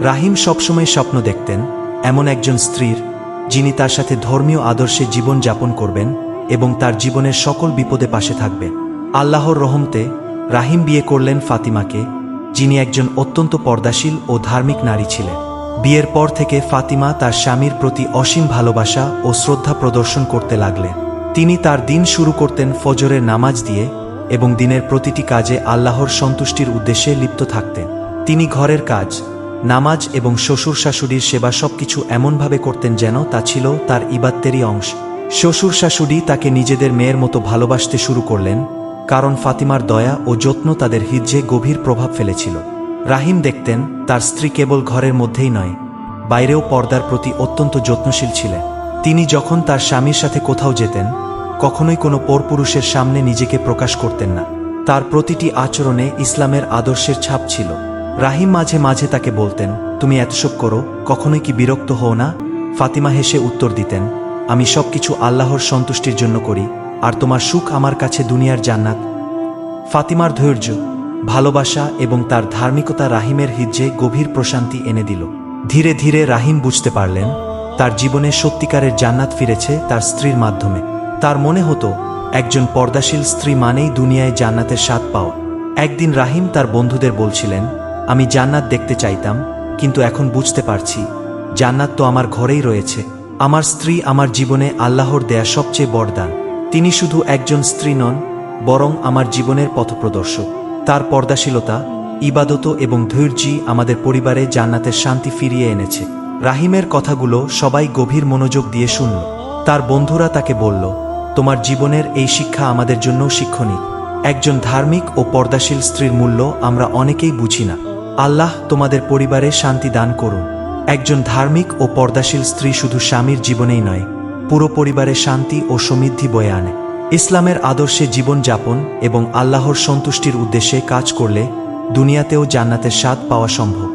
রাহিম সবসময় স্বপ্ন দেখতেন, এমন একজন স্ত্রীর, যিনি তার সাথে ধর্মীয় আদর্শে জীবন যাপন করবেন এবং তার জীবনের সকল বিপদে পাশে থাকবেন। আল্লাহর রহমতে রাহিম বিয়ে করলেন ফাতিমাকে, যিনি একজন অত্যন্ত পর্দাশীল ও ধার্মিক নারী ছিলেন। বিয়ের পর থেকে ফাতিমা তার স্বামীর প্রতি অসীম ভালোবাসা ও শ্রদ্ধা প্রদর্শন করতে লাগলেন। তিনি তার দিন শুরু করতেন ফজরের নামাজ দিয়ে এবং দিনের প্রতিটি কাজে আল্লাহর সন্তুষ্টির উদ্দেশ্যে লিপ্ত থাকতেন। তিনি ঘরের কাজ নামাজ এবং শ্বশুর শাশুড়ির সেবা সবকিছু এমনভাবে করতেন যেন তা ছিল তার ইবাত্তেরই অংশ। শ্বশুর শাশুড়ি তাকে নিজেদের মেয়ের মতো ভালোবাসতে শুরু করলেন, কারণ ফাতিমার দয়া ও যত্ন তাদের হিজ্জে গভীর প্রভাব ফেলেছিল। রাহিম দেখতেন, তার স্ত্রী কেবল ঘরের মধ্যেই নয়, বাইরেও পর্দার প্রতি অত্যন্ত যত্নশীল ছিলেন। তিনি যখন তার স্বামীর সাথে কোথাও যেতেন, কখনোই কোনো পরপুরুষের সামনে নিজেকে প্রকাশ করতেন না। তার প্রতিটি আচরণে ইসলামের আদর্শের ছাপ ছিল। রাহিম মাঝে মাঝে তাকে বলতেন, তুমি এতসব করো, কখনোই কি বিরক্ত হও না? ফাতিমা হেসে উত্তর দিতেন, আমি সবকিছু আল্লাহর সন্তুষ্টির জন্য করি, আর তোমার সুখ আমার কাছে দুনিয়ার জান্নাত। ফাতিমার ধৈর্য, ভালোবাসা এবং তার ধার্মিকতা রাহিমের হিজ্জে গভীর প্রশান্তি এনে দিল। ধীরে ধীরে রাহিম বুঝতে পারলেন, তার জীবনে সত্যিকারের জান্নাত ফিরেছে তার স্ত্রীর মাধ্যমে। তার মনে হতো, একজন পর্দাশীল স্ত্রী মানেই দুনিয়ায় জান্নাতের স্বাদ পাওয়া। একদিন রাহিম তার বন্ধুদের বলছিলেন আমি জান্নাত দেখতে চাইতাম, কিন্তু এখন বুঝতে পারছি, জান্নাত তো আমার ঘরেই রয়েছে। আমার স্ত্রী আমার জীবনে আল্লাহর দেয়া সবচেয়ে বরদান। তিনি শুধু একজন স্ত্রী নন, বরং আমার জীবনের পথপ্রদর্শক। তার পর্দাশীলতা, ইবাদত এবং ধৈর্যই আমাদের পরিবারে জান্নাতের শান্তি ফিরিয়ে এনেছে। রাহিমের কথাগুলো সবাই গভীর মনোযোগ দিয়ে শুনল। তার বন্ধুরা তাকে বলল, তোমার জীবনের এই শিক্ষা আমাদের জন্যও শিক্ষণীয়। একজন ধার্মিক ও পর্দাশীল স্ত্রীর মূল্য আমরা অনেকেই বুঝি না। আল্লাহ তোমাদের পরিবারে শান্তি দান করুন। একজন ধার্মিক ও পর্দাশীল স্ত্রী শুধু স্বামীর জীবনেই নয়, পুরো পরিবারে শান্তি ও সমৃদ্ধি বয়ে আনে। ইসলামের আদর্শে জীবন যাপন এবং আল্লাহর সন্তুষ্টির উদ্দেশ্যে কাজ করলে দুনিয়াতেও জান্নাতের স্বাদ পাওয়া সম্ভব।